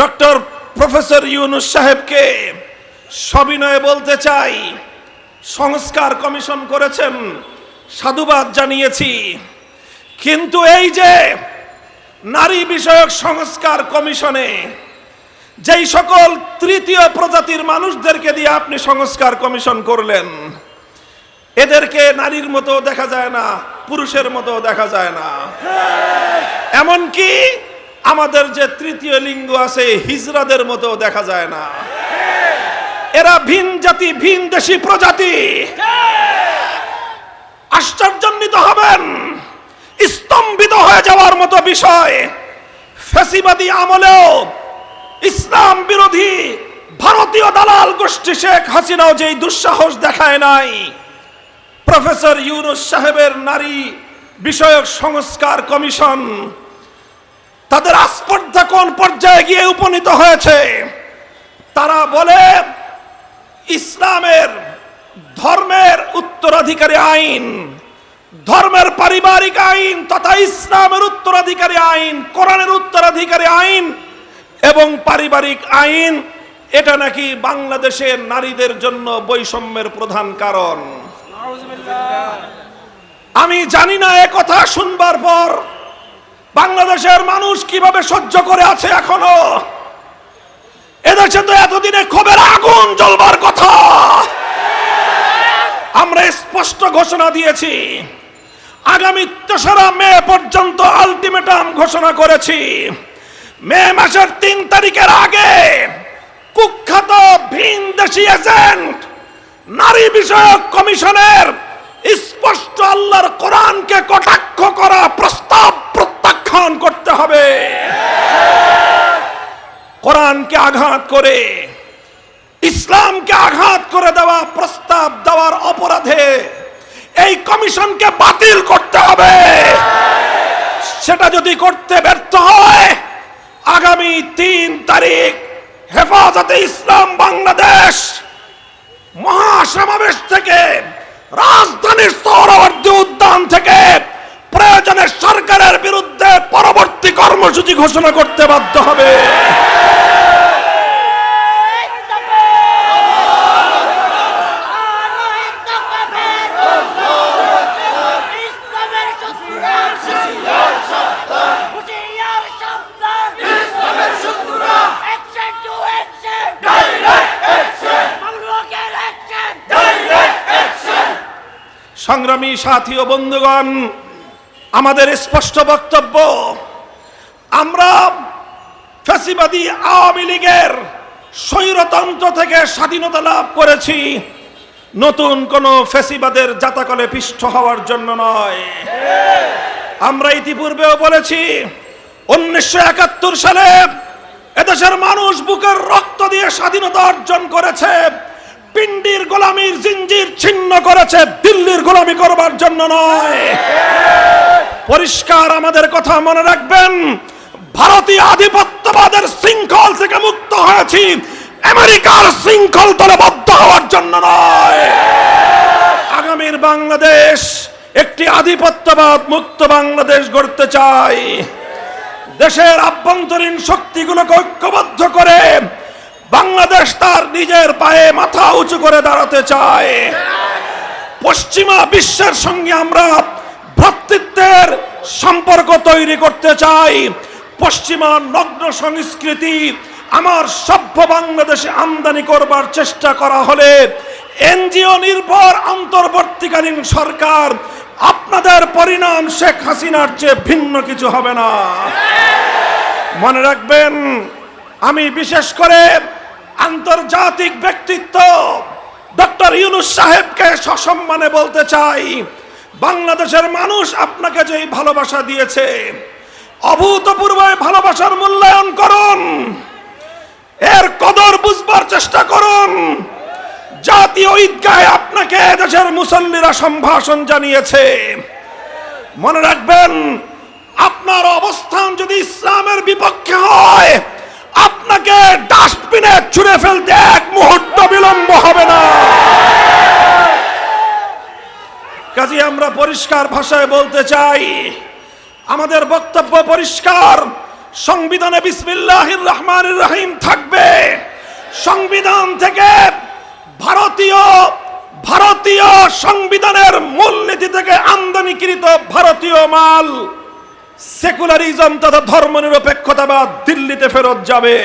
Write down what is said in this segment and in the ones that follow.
Doctor professor Yunus সাহেবকে সবিনয়ে বলতে চাই। সংস্কার কমিশন করেছেন, সাধুবাদ জানিয়েছি। কিন্তু এই যে নারী বিষয়ক সংস্কার কমিশনে যেই সকল তৃতীয় প্রজাতির মানুষদেরকে দিয়ে আপনি সংস্কার কমিশন করলেন, এদেরকে নারীর মতো দেখা যায় না, পুরুষের মতো দেখা যায় না। এমনকি আমাদের যে তৃতীয় লিঙ্গ আছে, হিজরাদের মতো দেখা যায় না। এরা ভিন জাতি, ভিন দেশি প্রজাতি। আশ্চর্যান্বিত হবেন। স্তম্ভিত হয়ে যাওয়ার মতো বিষয়। ফেসিবাদী আমলেও ইসলাম বিরোধী ভারতীয় দালাল গোষ্ঠী শেখ হাসিনাও যেই দুঃসাহস দেখায় নাই, প্রফেসর ইউনুস সাহেবের নারী বিষয়ক সংস্কার কমিশন তাদের আস্পর্ধা কোন পর্যায়ে গিয়ে উপনীত হয়েছে? তারা বলে ইসলামের ধর্মের উত্তরাধিকারী আইন ধর্মের পারিবারিক আইন তথা ইসলামের উত্তরাধিকারী আইন কোরআনের উত্তরাধিকারী আইন এবং পারিবারিক আইন এটা নাকি বাংলাদেশের নারীদের জন্য বৈষম্যের প্রধান কারণ। আমি জানি না এ কথা শুনবার পর বাংলাদেশের মানুষ কীভাবে সহ্য করে আছে এখনও? এদেশে তো এতদিনে ক্ষোভের আগুন জ্বলবার কথা। আমরা স্পষ্ট ঘোষণা দিয়েছি, আগামী তেসরা মে পর্যন্ত আলটিমেটাম ঘোষণা করেছি। মে মাসের তিন তারিখের আগে কুখ্যাত ভিন দেশি এজেন্ট, নারী বিষয়ক কমিশনের স্পষ্ট আল্লাহর কোরআনকে কটাক্ষ করা প্রস্তাব প্রত্যাখ্যান করতে হবে। কোরআনকে আঘাত করে, ইসলামকে আঘাত করে দেওয়া, প্রস্তাব দেওয়ার অপরাধে এই কমিশনকে বাতিল করতে হবে। সেটা যদি করতে ব্যর্থ হয়, আগামী তিন তারিখ হেফাজতে ইসলাম বাংলাদেশ মহাসমাবেশ থেকে, রাজধানীর সৌরবর্তী উদ্যান থেকে প্রয়োজনে সরকারের বিরুদ্ধে পরবর্তী কর্মসূচি ঘোষণা করতে বাধ্য হবে। সংগ্রামী সাথী ও বন্ধুগণ আমাদের স্পষ্ট বক্তব্য, আমরা ফ্যাসিবাদী আওয়ামী লীগের স্বৈরতন্ত্র থেকে স্বাধীনতা লাভ করেছি। নতুন কোন ফ্যাসিবাদের জাতাকলে পিষ্ট হওয়ার জন্য নয়। আমরা ইতিপূর্বেও বলেছি, উনিশশো একাত্তর সালে এদেশের মানুষ বুকের রক্ত দিয়ে স্বাধীনতা অর্জন করেছে। পিন্ডির গোলামির জিঞ্জির ছিন্ন করেছে দিল্লির গোলামি করবার জন্য নয়। পরিষ্কার আমাদের কথা মনে রাখবেন, ভারতীয় আধিপত্যবাদের শৃঙ্খল থেকে মুক্ত হয়েছি, আমেরিকার শৃঙ্খল দলবদ্ধ হওয়ার জন্য নয়। আগামীর বাংলাদেশ একটি আধিপত্যবাদ মুক্ত বাংলাদেশ গড়তে চাই। দেশের আভ্যন্তরীণ শক্তিগুলোকে ঐক্যবদ্ধ করে বাংলাদেশ তার নিজের পায়ে মাথা উঁচু করে দাঁড়াতে চায়। পশ্চিমা বিশ্বের সঙ্গে আমরা ভ্রাতৃত্বের সম্পর্ক তৈরি করতে চাই। পশ্চিমা নগ্ন সংস্কৃতি আমার সভ্য বাংলাদেশে আমদানি করবার চেষ্টা করা হলে এনজিও নির্ভর অন্তর্বর্তীকালীন সরকার আপনাদের পরিণাম শেখ হাসিনার চেয়ে ভিন্ন কিছু হবে না। মনে রাখবেন, আমি বিশেষ করে আন্তর্জাতিক ব্যক্তিত্ব, ডক্টর ইউনুস সাহেবকে সসম্মানে বলতে চাই, বাংলাদেশের মানুষ আপনাকে যেই ভালোবাসা দিয়েছে, অভূতপূর্ব ভালোবাসার মূল্যায়ন করুন, এর কদর বুঝবার চেষ্টা করুন, জাতীয় ঈদগাহে আপনাকে দেশের মুসল্লিরা সম্ভাষণ জানিয়েছে। মনে রাখবেন, আপনার অবস্থান যদি ইসলামের বিপক্ষে হয় আপনাকে ডাস্টবিনে ছুঁড়ে ফেলতে এক মুহূর্ত বিলম্ব হবে না। কাজে আমরা পরিষ্কার ভাষায় বলতে চাই, আমাদের বক্তব্য পরিষ্কার, সংবিধানে বিসমিল্লাহির রহমানির রহিম থাকবে। সংবিধান থেকে ভারতীয় ভারতীয় সংবিধানের মূলনীতি থেকে আমদানিকৃত ভারতীয় মাল সেকুলারিজম তথা ধর্মনিরপেক্ষতাবাদ দিল্লিতে ফেরত যাবে।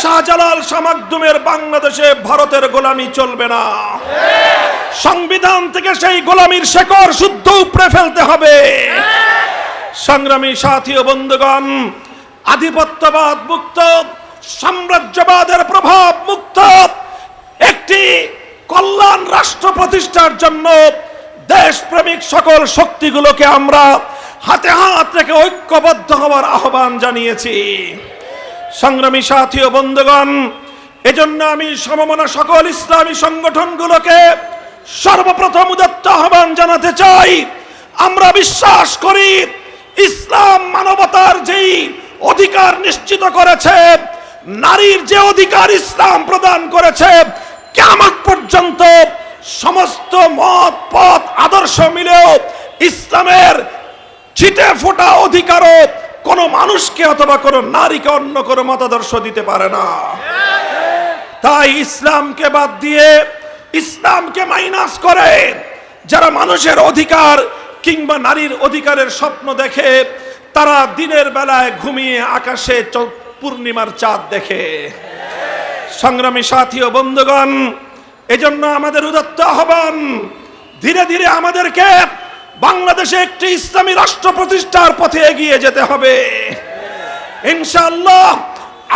শাহজালাল সামাকদুমের বাংলাদেশে ভারতের গোলামি চলবে না। সংবিধান থেকে সেই গোলামির শেকড় শুদ্ধ উপড়ে ফেলতে হবে। সংগ্রামী সাথী ও বন্ধুগণ, আধিপত্যবাদ মুক্ত, সাম্রাজ্যবাদের প্রভাব মুক্ত, একটি কল্যাণ রাষ্ট্র প্রতিষ্ঠার জন্য দেশপ্রেমিক সকল শক্তিগুলোকে আমরা হাতে হাত রেখে ঐক্যবদ্ধ হওয়ার আহ্বান জানিয়েছি। সংগ্রামী সাথী ও বন্ধুগণ, এজন্য আমি সমমনা সকল ইসলামী সংগঠনগুলোকে সর্বপ্রথম উদত্ত আহ্বান জানাতে চাই। আমরা বিশ্বাস করি, ইসলাম মানবতার যেই অধিকার নিশ্চিত করেছে, নারীর যে অধিকার ইসলাম প্রদান করেছে কেমন পর্যন্ত সমস্ত মত, পথ, আদর্শ মিলেও ইসলামের ছিটে ফোটা অধিকারও কোনো মানুষকে অথবা কোনো নারীকে অন্য কোনো মতাদর্শ দিতে পারে না। তাই ইসলামকে বাদ দিয়ে ইসলামকে মাইনাস করে যারা মানুষের অধিকার কিংবা নারীর অধিকারের স্বপ্ন দেখে, তারা দিনের বেলায় ঘুমিয়ে আকাশে পূর্ণিমার চাঁদ দেখে। সংগ্রামী সাথী ও বন্ধুগণ, এজন্য আমাদের উদত্ত আহ্বান, ধীরে ধীরে আমাদেরকে বাংলাদেশে একটি ইসলামী রাষ্ট্র প্রতিষ্ঠার পথে এগিয়ে যেতে হবে। ইনশাআল্লাহ,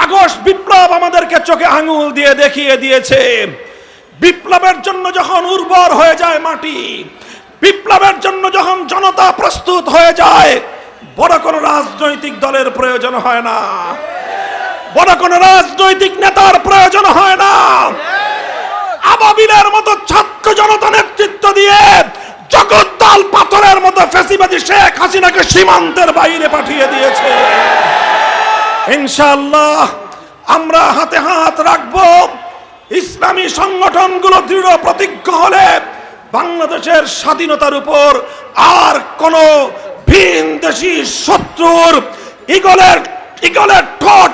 আগস্ট বিপ্লব আমাদেরকে চোখে আঙুল দিয়ে দেখিয়ে দিয়েছে। বিপ্লবের জন্য যখন উর্বর হয়ে যায় মাটি, বিপ্লবের জন্য যখন জনতা প্রস্তুত হয়ে যায়, বড় কোনো রাজনৈতিক দলের প্রয়োজন হয় না। বড় কোনো রাজনৈতিক নেতার প্রয়োজন হয় না। আবাবিলের মতো ছাত্র জনতা নেতৃত্ব দিয়ে জগদ্দল পাথরের মতো ফেসিবাদী শেখ হাসিনাকে সীমান্তের বাইরে পাঠিয়ে দিয়েছে। ইনশাল্লাহ আমরা হাতে হাত রাখব। ইসলামী সংগঠনগুলো দৃঢ় প্রতিজ্ঞ হলে বাংলাদেশের স্বাধীনতার উপর আর কোন ভিন দেশি শত্রুর ইগলের ইগলের ঠোঁট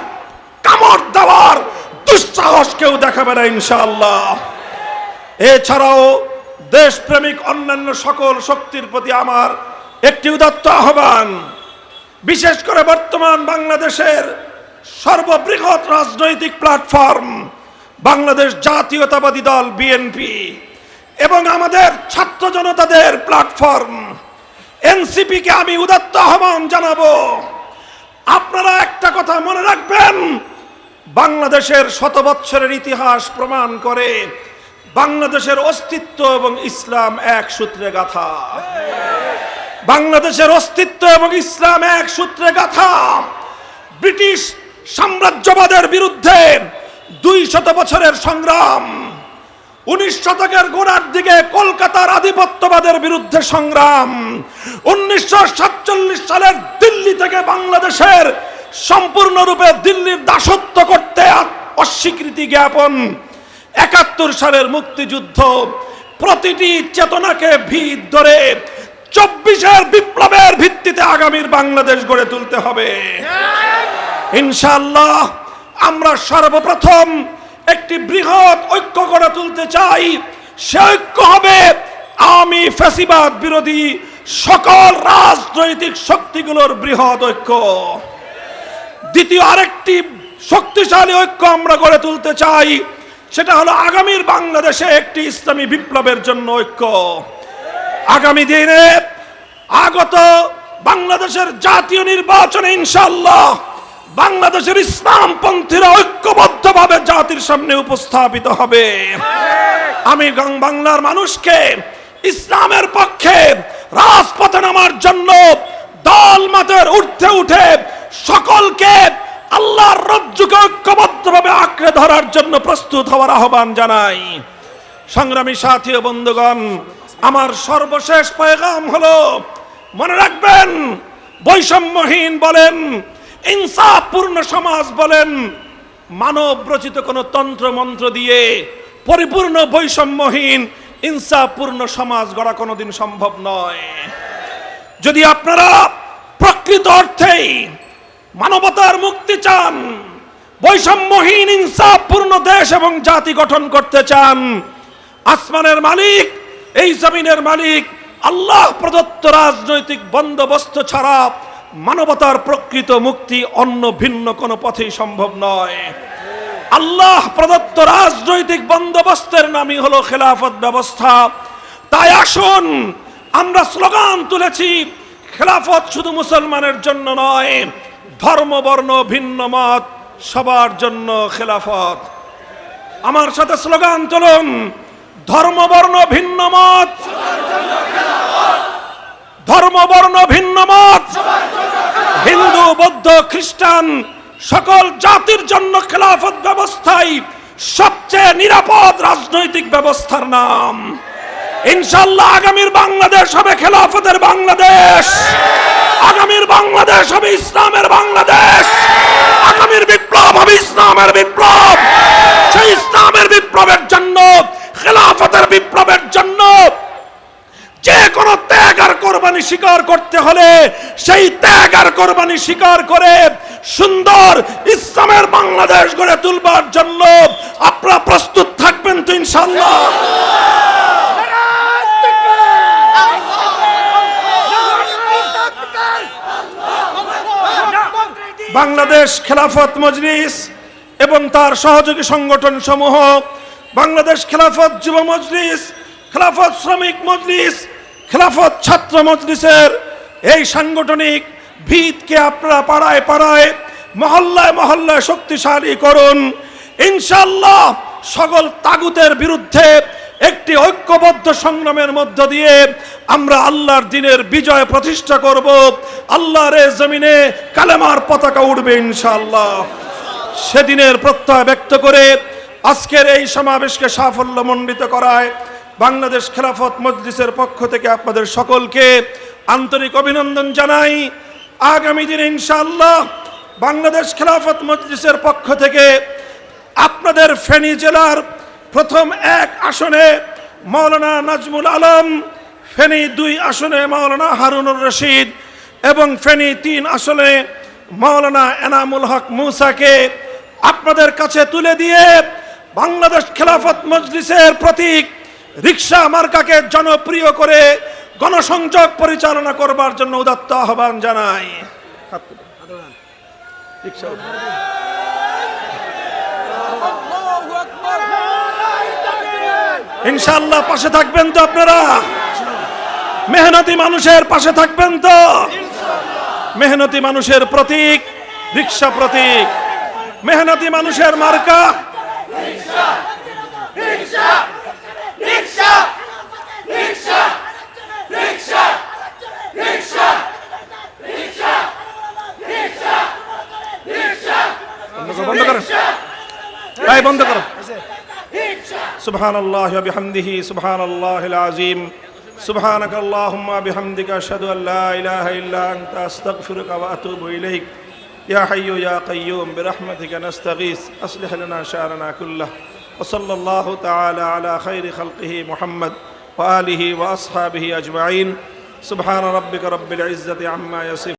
কামড় দেওয়ার দুঃসাহস কেউ দেখাবে না ইনশাআল্লাহ। এছাড়াও দেশপ্রেমিক অন্যান্য সকল শক্তির প্রতি আমার একটি উদাত্ত আহ্বান। বিশেষ করে বর্তমান বাংলাদেশের সর্ববৃহৎ রাজনৈতিক প্ল্যাটফর্ম, বাংলাদেশ জাতীয়তাবাদী দল বিএনপি এবং আমাদের ছাত্র জনতাদের প্ল্যাটফর্ম। এনসিপিকে আমি উদাত্ত আহ্বান জানাব। আপনারা একটা কথা মনে রাখবেন, বাংলাদেশের শত বৎসরের ইতিহাস প্রমাণ করে বাংলাদেশের অস্তিত্ব এবং ইসলাম এক সূত্রে গাথা। বাংলাদেশের অস্তিত্ব এবং ইসলাম এক সূত্রে গাথা। ব্রিটিশ সাম্রাজ্যবাদের বিরুদ্ধে দুই শত বছরের সংগ্রাম, উনিশ শতকের গোড়ার দিকে কলকাতার আধিপত্যবাদের বিরুদ্ধে সংগ্রাম, উনিশশো সাতচল্লিশ সালের দিল্লি থেকে বাংলাদেশের সম্পূর্ণরূপে দিল্লির দাসত্ব করতে অস্বীকৃতি জ্ঞাপন একাত্তর সালের মুক্তিযুদ্ধ, প্রতিটি চেতনাকে ভিত ধরে চব্বিশের বিপ্লবের ভিত্তিতে আগামীর বাংলাদেশ গড়ে তুলতে হবে। ইনশাল্লাহ আমরা সর্বপ্রথম একটি বৃহৎ ঐক্য গড়ে তুলতে চাই। সে ঐক্য হবে আমি ফ্যাসিবাদ বিরোধী সকল রাজনৈতিক শক্তিগুলোর বৃহৎ ঐক্য। দ্বিতীয় আরেকটি শক্তিশালী ঐক্য আমরা গড়ে তুলতে চাই সেটা হলো আগামীর বাংলাদেশে একটি ইসলামী বিপ্লবের জন্য ঐক্য। আগামী দিনে আগত বাংলাদেশের জাতীয় নির্বাচনে ইনশাল্লাহ বাংলাদেশের ইসলামপন্থীরা ঐক্যবদ্ধভাবে জাতির সামনে উপস্থাপিত হবে। আমি বাংলার মানুষকে ইসলামের পক্ষে রাজপথে নামার জন্য দল মাতের ঊর্ধ্বে উঠে সকলকে আল্লাহর রজ্জুকে ঐক্যবদ্ধভাবে আঁকড়ে ধরার জন্য প্রস্তুত হওয়ার আহ্বান জানাই। সংগ্রামী সাথী ও বন্ধুগণ, আমার সর্বশেষ পয়গাম হলো, মনে রাখবেন, বৈষম্যহীন বলেন, ইনসাফপূর্ণ সমাজ বলেন মানব রচিত কোনো তন্ত্র মন্ত্র দিয়ে পরিপূর্ণ বৈষম্যহীন, ইনসাফপূর্ণ সমাজ গড়া কোনোদিন সম্ভব নয়। যদি আপনারা প্রকৃত অর্থেই মানবতার মুক্তি চান। বৈষম্যহীন, ইনসাফপূর্ণ দেশ এবং জাতি গঠন করতে চান। আসমানের মালিক, এই জমিনের মালিক, আল্লাহ প্রদত্ত রাজনৈতিক বন্দোবস্ত ছাড়া মানবতার প্রকৃত মুক্তি অন্য ভিন্ন কোনো পথেই সম্ভব নয়। আল্লাহ প্রদত্ত রাজনৈতিক বন্দোবস্তের নামই হলো খেলাফত ব্যবস্থা। তাই আসুন, আমরা স্লোগান তুলেছি, খেলাফত শুধু মুসলমানের জন্য নয় ধর্ম, বর্ণ, ভিন্ন মত, সবার জন্য খেলাফত। আমার সাথে স্লোগান তুলুন, ধর্ম, বর্ণ, ভিন্ন মত। ধর্ম, বর্ণ, ভিন্ন মত। হিন্দু, বৌদ্ধ, খ্রিস্টান, সকল জাতির জন্য খেলাফত ব্যবস্থাই সবচেয়ে নিরাপদ রাজনৈতিক ব্যবস্থার নাম। ইনশাল্লাহ আগামীর বাংলাদেশ হবে খেলাফতের বাংলাদেশ। আগামীর বাংলাদেশ হবে ইসলামের বাংলাদেশ। আগামীর বিপ্লব হবে ইসলামের বিপ্লব। সেই ইসলামের বিপ্লবের জন্য, খেলাফতের বিপ্লবের জন্য যে কোনো ত্যাগ আর কোরবানি স্বীকার করতে হলে সেই ত্যাগ আর কোরবানি স্বীকার করে সুন্দর ইসলামের বাংলাদেশ গড়ে তুলবার জন্য আপনারা প্রস্তুত থাকবেন তো ইনশাল্লাহ বাংলাদেশ খেলাফত মজলিস এবং তার সহযোগী সংগঠন সমূহ, বাংলাদেশ খেলাফত যুব মজলিস, খেলাফত শ্রমিক মজলিস, খেলাফত ছাত্র মজলিসের এই সাংগঠনিক ভিতকে আপনারা পাড়ায় পাড়ায়, মহল্লায় মহল্লায় শক্তিশালী করুন। ইনশাল্লাহ সকল তাগুতের বিরুদ্ধে একটি ঐক্যবদ্ধ সংগ্রামের মধ্য দিয়ে আমরা আল্লাহর দিনের বিজয় প্রতিষ্ঠা করব। আল্লাহর জমিনে কালেমার পতাকা উঠবে ইনশাআল্লাহ। সেদিনের প্রত্যয় ব্যক্ত করে আজকের এই সমাবেশকে সাফল্যমণ্ডিত করায় বাংলাদেশ খেলাফত মজলিসের পক্ষ থেকে আপনাদের সকলকে আন্তরিক অভিনন্দন জানাই। আগামী দিনে ইনশাআল্লাহ বাংলাদেশ খেলাফত মজলিসের পক্ষ থেকে আপনাদের ফেনী জেলার প্রথম এক আসনে মাওলানা নাজমুল আলম ফেনী দুই আসনে মাওলানা হারুনুর রশিদ এবং ফেনী তিন আসনে মাওলানা এনামুল হক মুসাকে আপনাদের কাছে তুলে দিয়ে বাংলাদেশ খেলাফত মজলিসের প্রতীক রিক্সা মার্কাকে জনপ্রিয় করে গণসংযোগ পরিচালনা করবার জন্য উদাত্ত আহ্বান জানাই। রিক্সা। ইনশাল্লাহ পাশে থাকবেন তো আপনারা মেহনতি মানুষের পাশে থাকবেন তো মেহনতি মানুষের প্রতীক রিক্সা প্রতীক মেহনতি মানুষের মার্কা বন্ধ করো বন্ধ করো سبحان الله وبحمده سبحان الله العظيم. سبحانك اللهم بحمدك أشهد أن لا إله إلا أنت أستغفرك وأتوب إليك. يا حي يا قيوم برحمتك نستغيث. أصلح لنا شأننا كله. وصلى الله تعالى على خير خلقه محمد وآله وأصحابه أجمعين. سبحان ربك رب العزة عما يصفون.